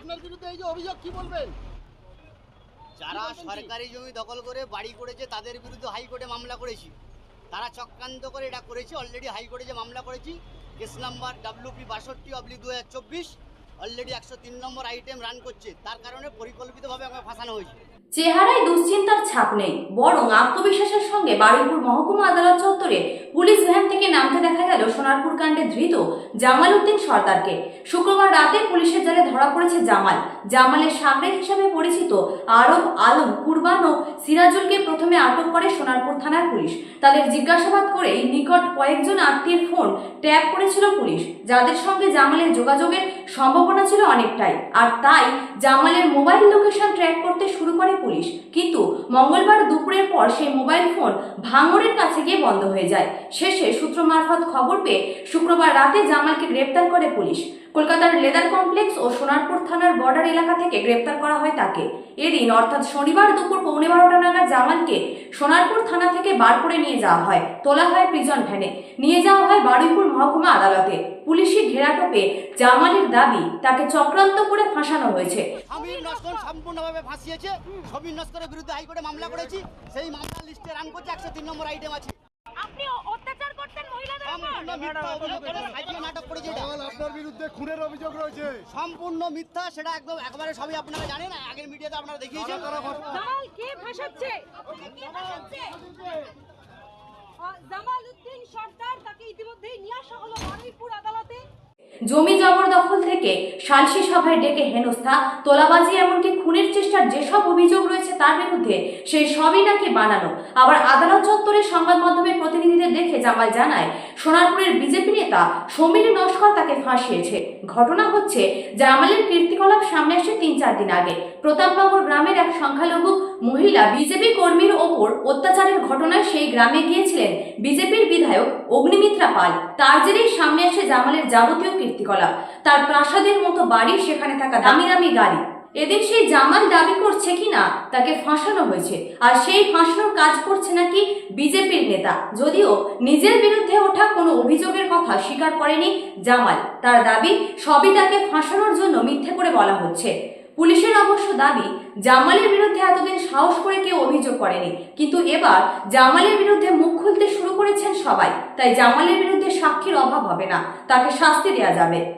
আপনার বিরুদ্ধে এই যে অভিযোগ কি বলবেন? যারা সরকারি জমি দখল করে বাড়ি করেছে তাদের বিরুদ্ধে হাইকোর্টে মামলা করেছি। তারা চক্রান্ত করে এটা করেছে অলরেডি হাইকোর্টে যে মামলা করেছি কেস নাম্বার ডাব্লিউপি বাষট্টি অবলি দু হাজার চব্বিশ অলরেডি একশো তিন নম্বর আইটেম রান করছে। তার কারণে পরিকল্পিতভাবে আমাকে ফাঁসানো হয়েছে। চেহারায় দুশ্চিন্তার ছাপ নেই, বরং আত্মবিশ্বাসের সঙ্গে বারুইপুর মহকুমা আদালত চত্বরে পুলিশ ভ্যান থেকে নামতে দেখা গেল সোনারপুর কাণ্ডে ধৃত জামাল উদ্দিন সর্দারকে। শুক্রবার রাতে পুলিশের জালে ধরা পড়েছে জামাল। জামালের সামনের হিসাবে পরিচিত আরব আলম কুরবান ও সিরাজুলকে প্রথমে আটক করে সোনারপুর থানার পুলিশ। তাদের জিজ্ঞাসাবাদ করেই নিকট কয়েকজন আত্মীয়ের ফোন ট্যাপ করেছিল পুলিশ, যাদের সঙ্গে জামালের যোগাযোগের সম্ভাবনা ছিল অনেকটাই। আর তাই জামালের মোবাইল লোকেশন ট্র্যাক করতে শুরু করে পুলিশ। কিন্তু মঙ্গলবার দুপুরের পর সেই মোবাইল ফোন ভাঙরের কাছে গিয়ে বন্ধ হয়ে যায়। শেষে সূত্র মারফত খবর পেয়ে শুক্রবার রাতে জামালকে গ্রেপ্তার করে পুলিশ। কলকাতার লেদার কমপ্লেক্স ও সোনারপুর থানার বর্ডার এলাকা থেকে গ্রেপ্তার করা হয় তাকে। এদিন অর্থাৎ শনিবার দুপুর পৌনে বারোটা নাগাদ জামালকে সোনারপুর থানা থেকে বার করে নিয়ে যাওয়া হয় তোলা হয় প্রিজন ভ্যানে নিয়ে যাওয়া হয় বারুইপুর মহকুমা আদালতে। পুলিশি ঘেরাটোপে জামালের দাবি তাকে চক্রান্ত করে ফাঁসানো হয়েছে। সমীর নস্কর সম্পূর্ণভাবে ফাঁসিয়েছে। সমীর নস্করের বিরুদ্ধে হাইকোর্টে মামলা করেছি। সেই মামলার লিস্টে রান করছে একশো তিন নম্বর আইটেম আছে। আপনি অত্যাচার করতেন মহিলাদের উপর। বিরুদ্ধে খুনের অভিযোগ রয়েছে। সম্পূর্ণ মিথ্যা সেটা একদম একবারে সবই আপনারা জানেন আগের মিডিয়াতে আপনারা দেখিয়েছেন। জামাল কে ভাসাচ্ছে কে ভাসাচ্ছে জামাল উদ্দিন সর্দার তাকে ইতিমধ্যেই নিয়ে আসা হলো বারুইপুর আদালতে। জমি জবরদখল থেকে সালসি সভায় ডেকে হেনস্থা তোলাবাজি এমনকি খুনের চেষ্টার যেসব অভিযোগ রয়েছে তার বিরুদ্ধে সেই সবই নাকি বানানো। আবার আদালত চত্বরে সংবাদ মাধ্যমের প্রতিনিধিদের দেখে জামাল জানায় সোনারপুরের বিজেপি নেতা সমীর নস্কর তাকে ফাঁসিয়েছে। ঘটনা হচ্ছে, জামালের কীর্তিকলাপ সামনে আসে তিন চার দিন আগে। প্রতাপনগর গ্রামের এক সংখ্যালঘু মহিলা বিজেপি কর্মীর ওপর অত্যাচারের ঘটনায় সেই গ্রামে গিয়েছিলেন বিজেপির বিধায়ক অগ্নিমিত্রা পাল। তার জেরেই সামনে আসে জামালের যাবতীয় কীর্তিকলাপ। তার প্রাসাদের মতো বাড়ি, সেখানে থাকা দামি দামি গাড়ি। এদের সেই জামাল দাবি করছে কিনা তাকে ফাঁসানো হয়েছে। আর সেই ফাঁসানোর কাজ করছে নাকি বিজেপির নেতা। যদিও নিজের বিরুদ্ধে ওঠা কোনো অভিযোগের কথা স্বীকার করেনি জামাল। তার দাবি, সবই তাকে ফাঁসানোর জন্য মিথ্যে করে বলা হচ্ছে। পুলিশের অবশ্য দাবি, জামালের বিরুদ্ধে এতদিন সাহস করে কেউ অভিযোগ করেনি। কিন্তু এবার জামালের বিরুদ্ধে মুখ খুলতে শুরু করেছেন সবাই। তাই জামালের বিরুদ্ধে সাক্ষীর অভাব হবে না। তাকে শাস্তি দেওয়া যাবে।